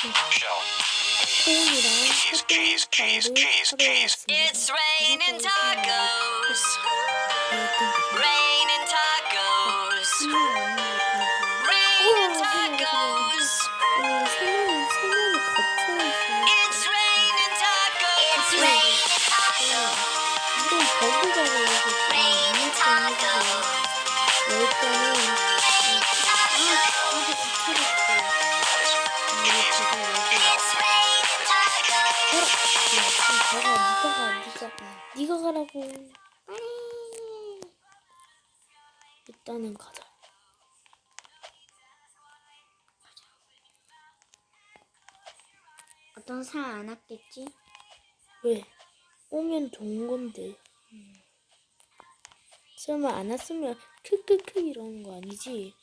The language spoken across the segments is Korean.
Shell. 소금이랑 Cheese, cheese, cheese, cheese, cheese. It's raining tacos. Raining tacos. Raining tacos. 세면이 세면이 걷혀 있어. It's raining tacos. It's raining tacos. 이건 버그가 걸려서 Raining tacos. 가가 니가 가 니가 니가 가라고. 일단은 가자. 어떤 사람 안 왔겠지? 왜? 오면 좋은 건데. 설마 안 왔으면 크크크 이러는 거 아니지?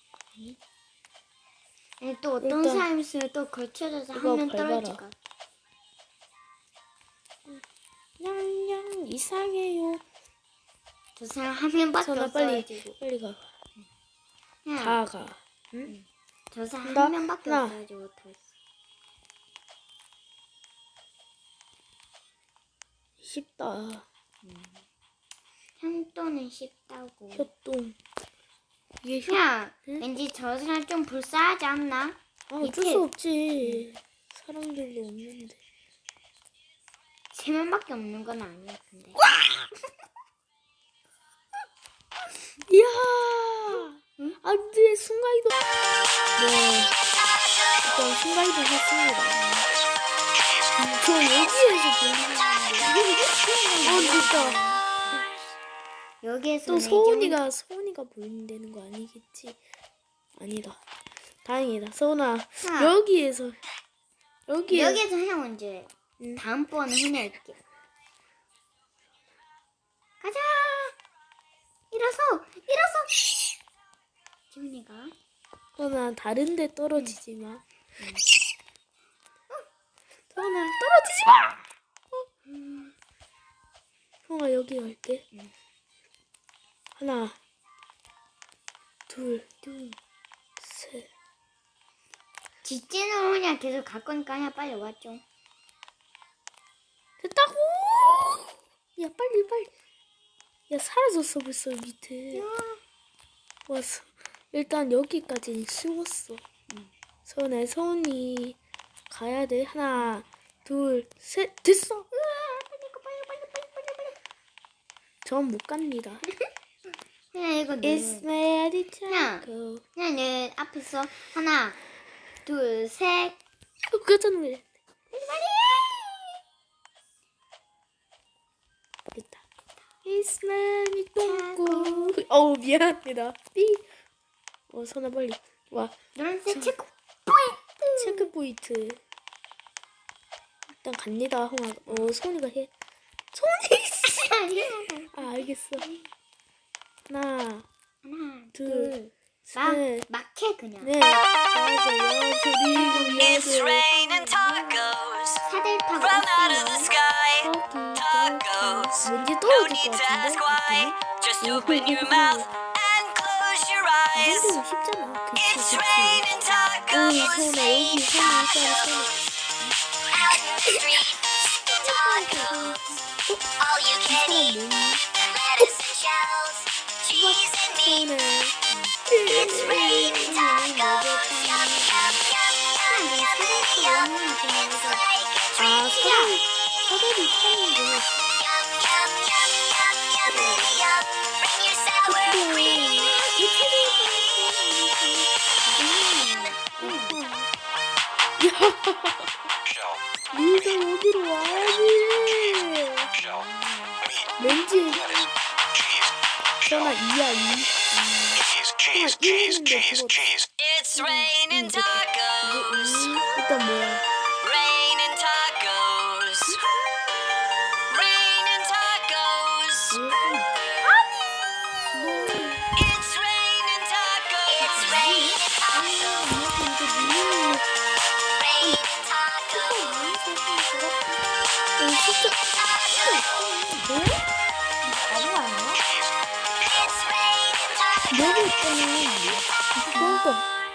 아니, 또 어떤 일단 사람 있으면 또 걸쳐져서 밟아라. 떨어질 것 같아. 이상해요. 저 사람 한 명밖에 선아 빨리 없어가지고. 빨리 가. 그냥 다 가. 응? 저 사람 나- 한 명밖에 나. 없어가지고 못하겠어. 쉽다. 현또는 쉽다고. 협동. 이게 협. 그냥 응? 왠지 저 사람 좀 불쌍하지 않나? 아 어쩔 이게- 수 없지. 사람들도 없는데. 세 명밖에 없는 건 아니야, 근데. 이야. 안돼 순간이동. 네. 일단 순간이동 했습니다. 저 여기에서 보이는데. 어 진짜. 여기에서 또 소은이가 소은이가 보이는 거 아니겠지? 아니다. 다행이다. 소은아 아. 여기에서 여기 여기에서 먼저 응. 다음번에 해낼게. 가자. 일어서, 일어서. 지훈이가 소은아 다른데 떨어지지 마. 소은아 떨어지지 마. 어. 소은아 여기 갈게. 하나, 둘, 둘. 셋. 직진으로 그냥 계속 갈 거니까 그냥 빨리 와 좀. 됐다고! 야 빨리 빨리. 야 사라졌어 벌써 밑에. 왔어. 일단 여기까지는 쉬웠어. 서은아 서은이 가야 돼. 하나, 둘, 셋. 됐어. 으아, 빨리 가, 빨리 빨리 빨리 빨리 빨리. 전못 갑니다. 그냥 이거 It's 내, my to 그냥. go. 그냥 내 앞에서 하나, 둘, 셋. 어, 깜짝 놀랐네. 됐다. It's my 똥꼬. 어우 미안합니다. 삐. 어 선아 빨리 와. 체크. 체크 포인트. 일단 갑니다. 홍아. 어 소은이가 해. 씨. 아 알겠어. 하나, 하나, 둘, 막, 셋, 막해 그냥. 일곱, It's 여덟. raining tacos. 사들 타고 No 떨어질 need 것 to ask 같은데. why. Just open your mouth and close your 이 eyes. 정도면 쉽잖아. 그치, It's 그치. raining 응, tacos. 소은아 여기 소은이 있잖아. 소은아. Out in the streets. Tacos. All you can eat. 뭐니? Lettuce and shells. Cheese and meat. 소은아. It's raining tacos. Yum, yum, yum, yum, yum, yum. It's like a 아, dream. 사 네가 여기로 와야지. 왠지. 전화. 이야 이. Cheese, cheese. It's raining It's raining tacos. 너가 있잖아. 그러니까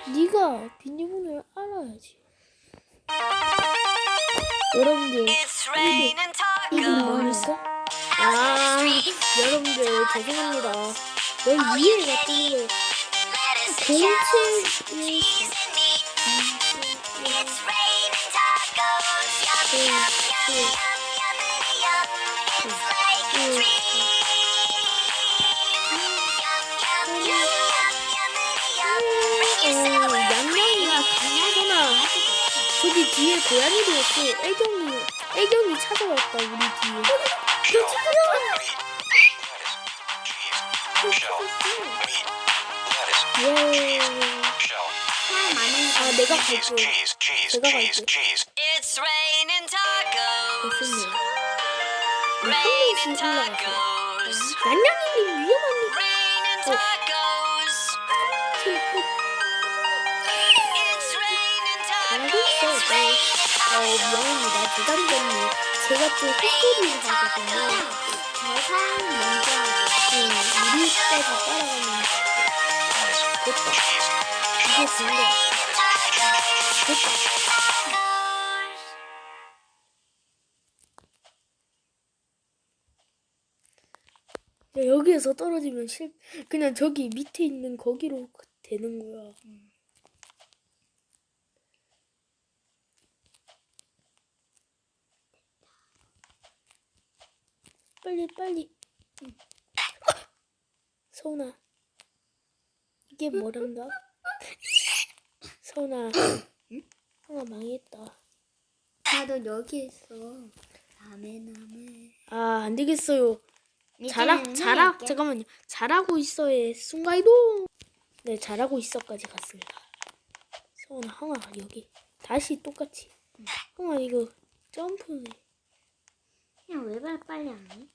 네가 비밀번호를 알아야지. 여러분들 이거 tacos. 뭡니까? 아 여러분들 죄송합니다. 여기 위에가 뜨는 거 meat. It's raining 뒤에 고양이도 있고 애경이 애경이 찾아왔다 우리 뒤에. Meat. Lettuce. 예. 아 내가. 갈게. Cheese. 갈게. 됐습니다. 한 Raining 명씩 올라가세요. tacos. 양양이님 위험합니다. Raining 저, 어 미안합니다. 부담되니 제가 또 헛소리를 하거든요. 저 사람 먼저 하고. 응, 우리까지 따라가면 됐다. 이게 된다. 됐다. 야, 여기에서 떨어지면 실 그냥 저기 밑에 있는 거기로 되는 거야. 빨리 빨리. 서훈아. 이게 뭐란다? 서훈아. 하나 망했다. 나도 여기 있어. 남해 남해. 아, 안 되겠어요. 잘하, 잘하. 잠깐만요. 잘하고 있어의 순간이동. 네, 잘하고 있어까지 갔습니다. 서원아, 항아, 여기. 다시 똑같이. 항아, 이거 점프네. 그냥 왜말 빨리 안 해?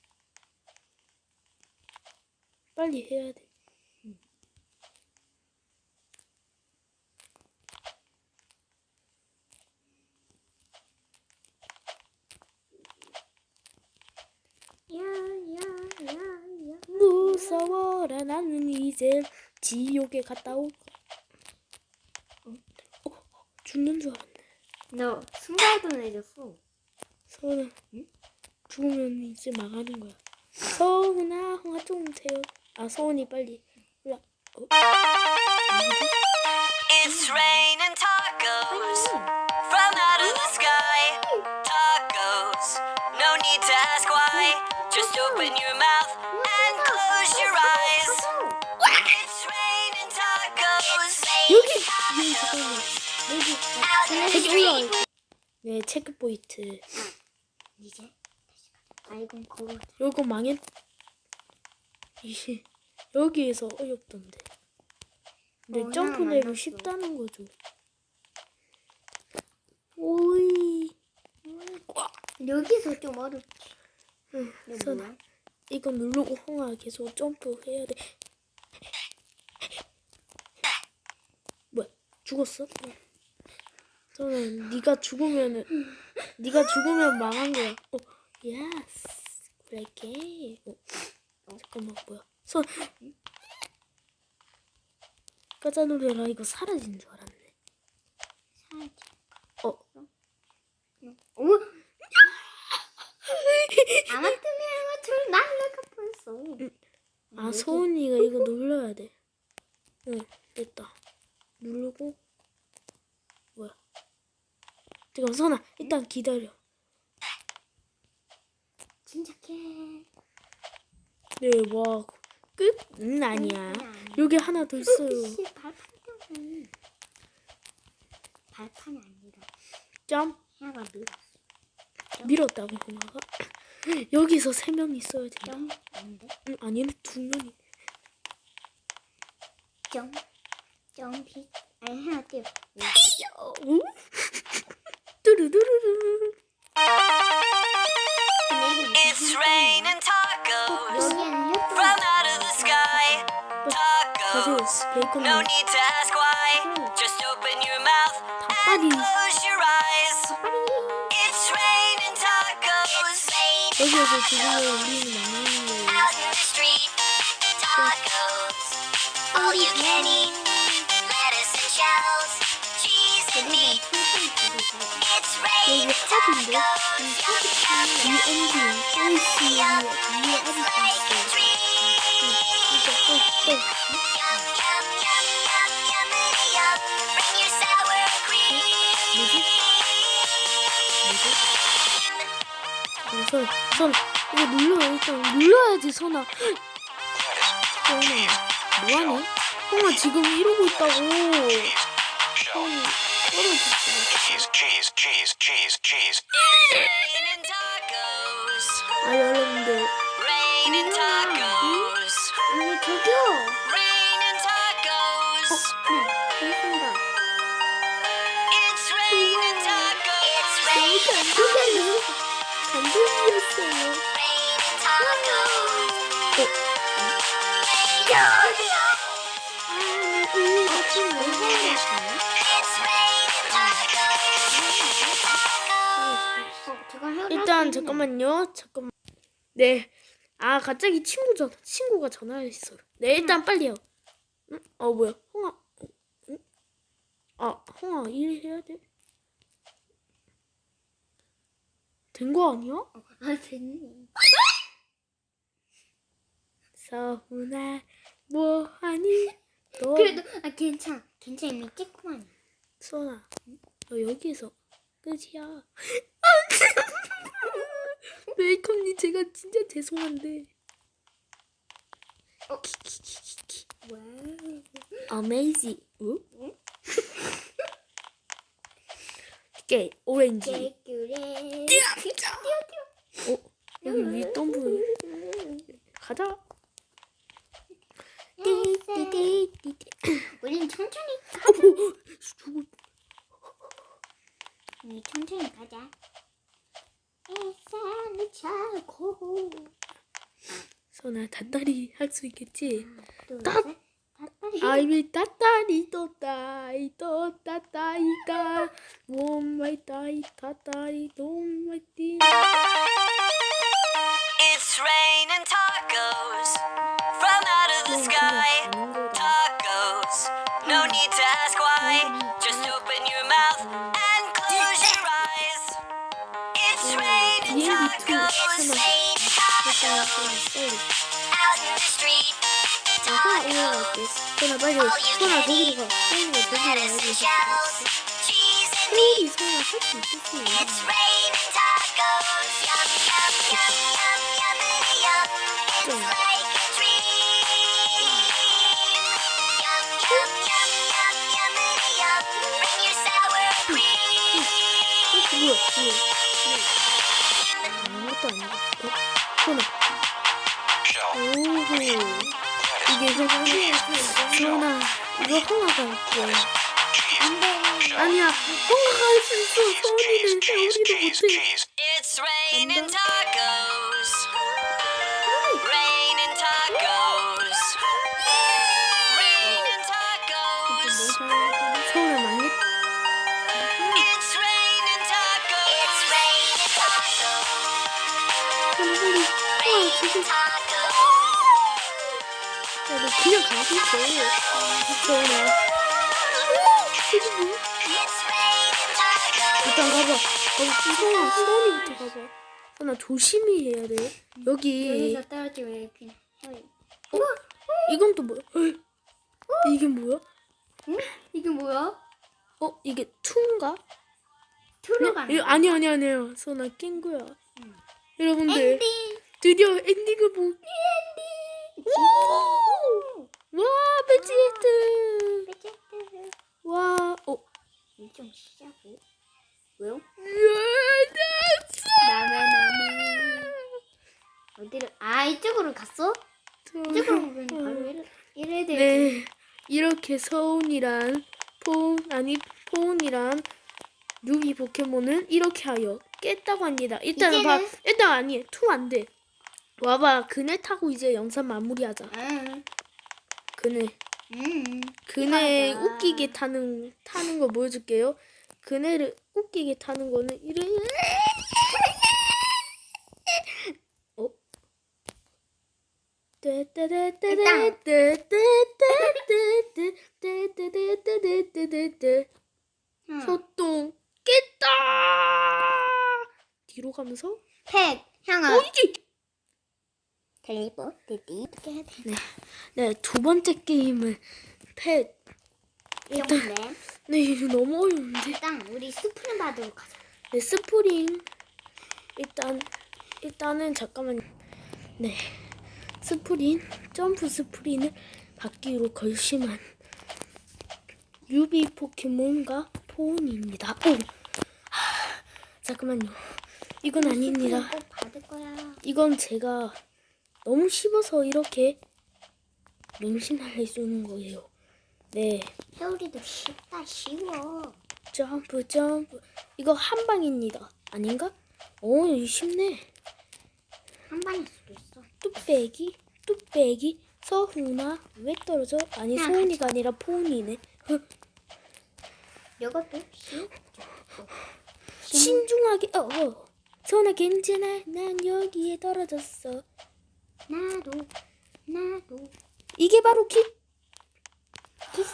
빨리 해야 돼. 야야야야. 무서워라, 나는 이제 지옥에 갔다 올까. 어, 어, 죽는 줄 알았네. 너 순간도 내렸어. 서원아, 죽으면 이제 망하는 거야. 서훈아, 항아 좀 세요. 아, 서훈이 빨리. 올라. 어? It's raining tacos from out of the sky. Tacos, no need to ask why. Just open your mouth and close your eyes. It's raining tacos. 여기 여기 잠깐만 여기 아, 여기 올라와 있고. 네 체크 포인트 이제 아이고 그거 요거 망했 이게 여기에서 어렵던데 근데 어, 점프 하나 내로 만났어. 쉽다는 거죠 오이 여기서 좀 어렵지. 응, 선아 뭐야? 이거 누르고 홍아 계속 점프 해야 돼 뭐야 죽었어? 저는 네가 죽으면은 네가 죽으면 망한 거야. 어, 예스. 그럴게. 어, 잠깐만 뭐야? 손. 깜짝 놀래라 이거 사라진 줄 알았네. 사야지. 어, 오. 아마트면 아마트를 날라가 버렸어. 아 소은이가 이거 눌러야 돼. 응, 됐다. 누르고 뭐야? 잠깐 선아 일단 기다려. 침착해. 네, 와 끝은 아니야. 여기 하나 더 있어요. 씨, 발판이잖아. 발판이 아니라 점 하나가 밀었어. 밀었다고 홍아가 여기서 세 명 있어야 된다. 점 아닌데? 응, 아니네 두 명이. 점 점피 아니 하나 띄워. 오? 뚜루루루루. because No need to ask why. Just open your mouth and close your eyes. It's raining tacos. It's raining tacos. Out in the street, tacos. All you can eat. Lettuce and shells, cheese and meat. It's raining tacos. Yum, yum, yum, yum, yum, yum. It's like a dream. Oh, oh. 어, 선, 선, 이거 눌러, 일단 눌러야지, 선아. 선아, 뭐하니? 형아 지금 이러고 있다고. 형이 떨어졌어. 아, 여러분들. Tacos. 아니 저기요. Raining tacos. 알겠습니다. Tacos. It's 제가 해야 일단 잠깐만요. 잠깐만. 네. 아 갑자기 친구 전 친구가 전화했어요. 네 일단 빨리요. 응? 어 뭐야? 홍아. 어, 응? 아 홍아 일 해야 돼? 된 거 아니야? 아 됐네. 서훈아 뭐하니? 너 그래도 아 괜찮. 괜찮아 이미 깼구만. 선아 너 여기서 끝이야. 메이크업님 제가 진짜 죄송한데. 어. 키키키키키. 와우. 어메이지. 응? 오케이 오렌지. 개꿀에. 어 여기 위 덤불. 가자. 띠띠띠띠. 우린 천천히. 어, 죽을. 우리 천천히 가자. 일산을 차고. 선아 단다리 할 수 있겠지? 둘, 딱. アイビたタリトタイトたタイタウォンマイタたタタリトンマイ Давай, давай, давай, давай. Please, go on, put me, put me. It's raining tacos, yum, yum, yum, yum, yummity, yum. It's like a dream. Yum, yum, yum, yum, yummity, yum. Bring your sour cream. Look, look, look. What the? Come on. Ooh. Luna. Yok mu adam? Anya. Oh, I'm so sorry. I'm sorry to put it. It's raining tacos. Raining tacos. Raining tacos. Sonra manyak. It's raining tacos. It's raining tacos. Raining tacos. 그냥 가고 있어. 서울아. 이게 뭐야? 일단 가봐. 거기 수원아, 수원이부터 가봐. 선아 조심히 해야 돼. 여기 여기서 떨어지면 그냥 헤어요. 이건 또 뭐야? 헐. 이게 뭐야? 이게 뭐야? 어 이게 투인가? 투르가 이거 아니 아니 아니에요. 선아 낀 거야. 여러분들 엔딩. 드디어 엔딩을 보. 오! 와 배지히트. 베제트. 와 어. 일좀 쉬자고. 왜요? 야, 나무 나무. 어디를? 아 이쪽으로 갔어? 이쪽으로 가면 바로 이래 이래 되지. 네 이렇게 서운이란 포운 아니 포운이란 루비 포켓몬은 이렇게 하여 깼다고 합니다. 일단은 봐 이제는- 일단 아니 투안 돼. 와봐 그네 타고 이제 영상 마무리하자. 응. 그네. 그네 웃기게 타는 타는 거 보여줄게요. 그네를 웃기게 타는 거는 이런. 어? 음. 소똥 깼다. 뒤로 가면서 팩 향아. 어, 이게 텔리포 띠띠 어떻게 해야 돼? 네두 번째 게임은 펫 일단 네 이거 너무 어려운데 일단 우리 스프링 받으러 가자. 네 스프링 일단 일단은 잠깐만 네 스프린 점프 스프린을 받기로 결심한 유비 포켓몬과 포온입니다. 오 하, 잠깐만요. 이건 아닙니다. 스프링 꼭 받을 거야. 이건 제가 너무 쉽어서 이렇게 맹신을 해주는 거예요. 네 회오리도 쉽다 쉬워. 점프 점프 이거 한 방입니다. 아닌가? 오 이거 쉽네. 한 방일 수도 있어. 뚝배기 뚝배기 서훈아 왜 떨어져? 아니 그냥 서훈이가 아니라 포훈이네. 이것도 쉬워. 신중하게 어, 어. 서훈아 괜찮아 난 여기에 떨어졌어. 나도 나도 이게 바로 키 키스.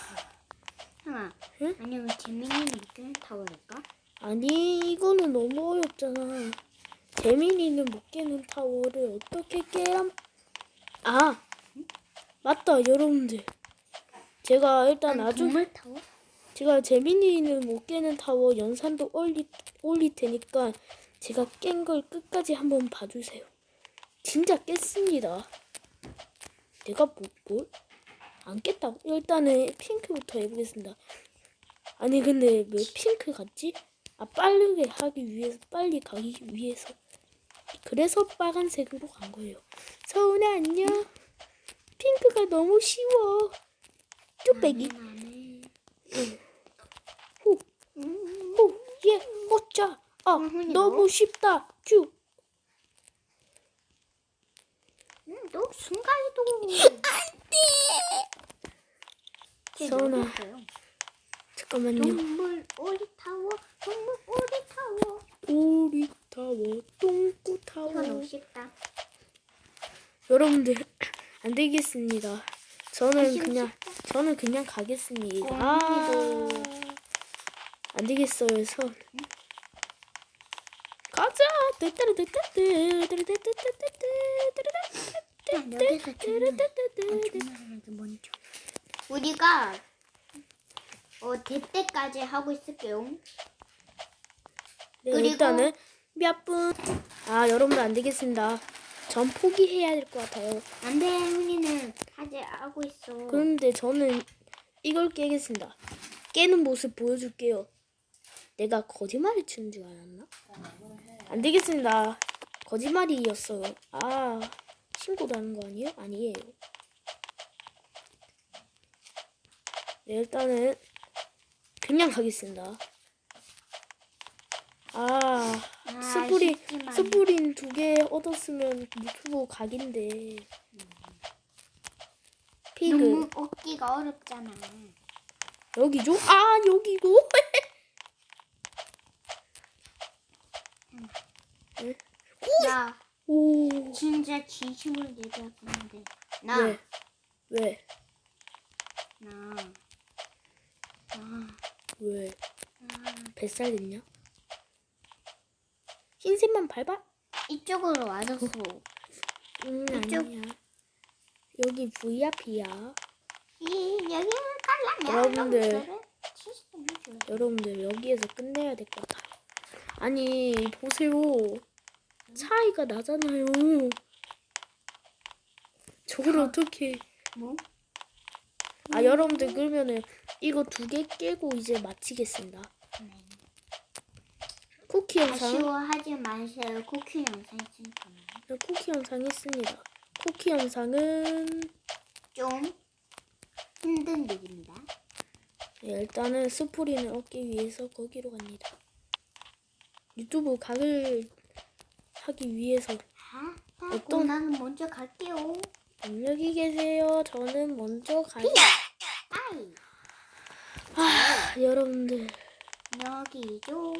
향아. 응? 아니면 재민이는 이렇게 타워일까? 아니 이거는 너무 어렵잖아. 재민이는 못 깨는 타워를 어떻게 깨람? 아 맞다 여러분들. 제가 일단 아주 동물 타워? 제가 재민이는 못 깨는 타워 연산도 올리, 올릴 테니까 제가 깬 걸 끝까지 한번 봐주세요. 진짜 깼습니다. 내가 뭐, 뭘? 안 깼다고? 일단은 핑크부터 해보겠습니다. 아니 근데 왜 핑크 같지? 아 빠르게 하기 위해서 빨리 가기 위해서 그래서 빨간색으로 간 거예요. 서운해 안녕. 핑크가 너무 쉬워. 쭈빼기. 후. 오, 예, 어짜. 아, 흥이 너무 쉽다. 너 순간이동. 안돼. 서운아. 잠깐만요. 동물 오리 타워, 동물 오리 타워. 오리 타워, 똥꾸 타워. 이거 너무 쉽다. 여러분들 안 되겠습니다. 저는 그냥 저는 그냥 가겠습니다. 아. 안 되겠어요, 선. 가자. 야, 여기서. 우리가 어 대때까지 하고 있을게요. 네, 그리고- 일단은 몇 분. 아, 여러분들 안 되겠습니다. 전 포기해야 될 것 같아요. 안돼, 훈이는 하지 하고 있어. 그런데 저는 이걸 깨겠습니다. 깨는 모습 보여줄게요. 내가 거짓말을 치는 줄 알았나? 안 되겠습니다. 거짓말이었어요. 아, 하는 거 아니에요? 아니에요. 네, 일단은 그냥 가겠습니다. 아, 아, 스프린, 쉽지만. 스프린 두 개 얻었으면 유튜브 각인데. 피그. 너무 얻기가 어렵잖아. 여기죠? 아 여기고? 나 오. 진짜 진심으로 얘기할 건데. 나, 왜? 왜? 나, 나, 왜? 나. 뱃살 됐냐? 흰색만 밟아? 이쪽으로 와줬어. 응 이쪽. 아니야. 여기 VIP야. 이 여기는 깔라냐? 여러분들. 여러분들 여기에서 끝내야 될 것 같아요. 아니 보세요. 차이가 나잖아요. 저걸 어떻게? 뭐? 아 여러분들 그러면은 이거 두 개 깨고 이제 마치겠습니다. 쿠키 영상. 아쉬워하지 마세요. 쿠키 영상 있으니까. 네, 쿠키 영상 있습니다. 쿠키 영상은 좀 힘든 일입니다. 네, 일단은 스프린을 얻기 위해서 거기로 갑니다. 유튜브 각을 하기 위해서 아, 어떤- 나는 먼저 갈게요. 여기 계세요. 저는 먼저 가요. 아이, 아, 여러분들. 여기죠.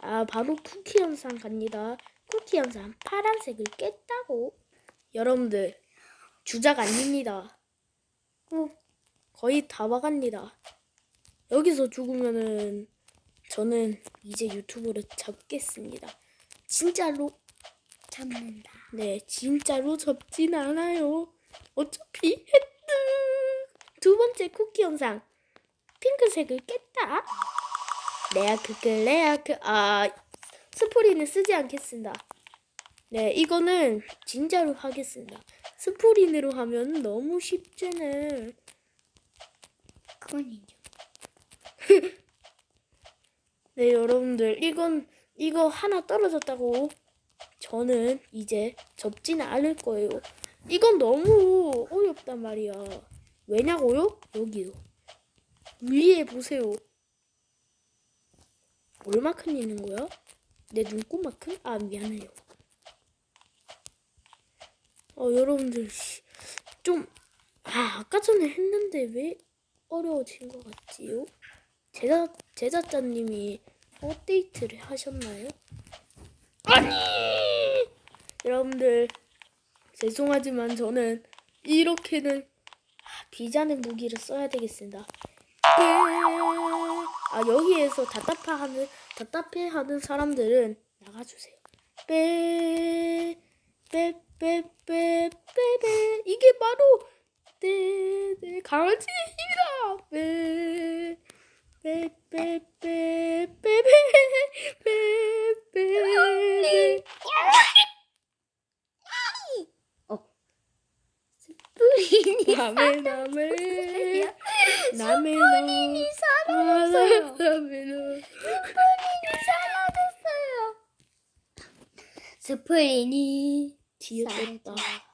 아, 바로 쿠키 영상 갑니다. 쿠키 영상 파란색을 깼다고. 여러분들, 주작 아닙니다. 꼭 거의 다 와갑니다. 여기서 죽으면은 저는 이제 유튜브를 잡겠습니다. 진짜로 잡는다. 네, 진짜로 접진 않아요. 어차피 했드. 두 번째 쿠키 영상. 핑크색을 깼다. 레아크 그 레아크 아 스프린은 쓰지 않겠습니다. 네, 이거는 진짜로 하겠습니다. 스프린으로 하면 너무 쉽잖아. 그건 인정. 네, 여러분들 이건 이거 하나 떨어졌다고 저는 이제 접지는 않을 거예요. 이건 너무 어렵단 말이야. 왜냐고요? 여기요. 위에 보세요. 얼마큼 있는 거야? 내 눈꼬만큼? 아 미안해요. 어 여러분들 씨, 좀 아, 아까 전에 했는데 왜 어려워진 것 같지요? 제자 제자자님이 업데이트를 하셨나요? 아니 여러분들 죄송하지만 저는 이렇게는 아, 비자의 무기를 써야 되겠습니다. 네. 아 여기에서 답답해하는 답답해하는 사람들은 나가주세요. 빼, 빼, 빼, 빼, 빼, 빼. 이게 바로 네, 네 강아지의 힘이다. 빼, 남의 남의 남의 남의 사라졌어요. 남. 사라졌어요. 스프린이 뒤에 떴다.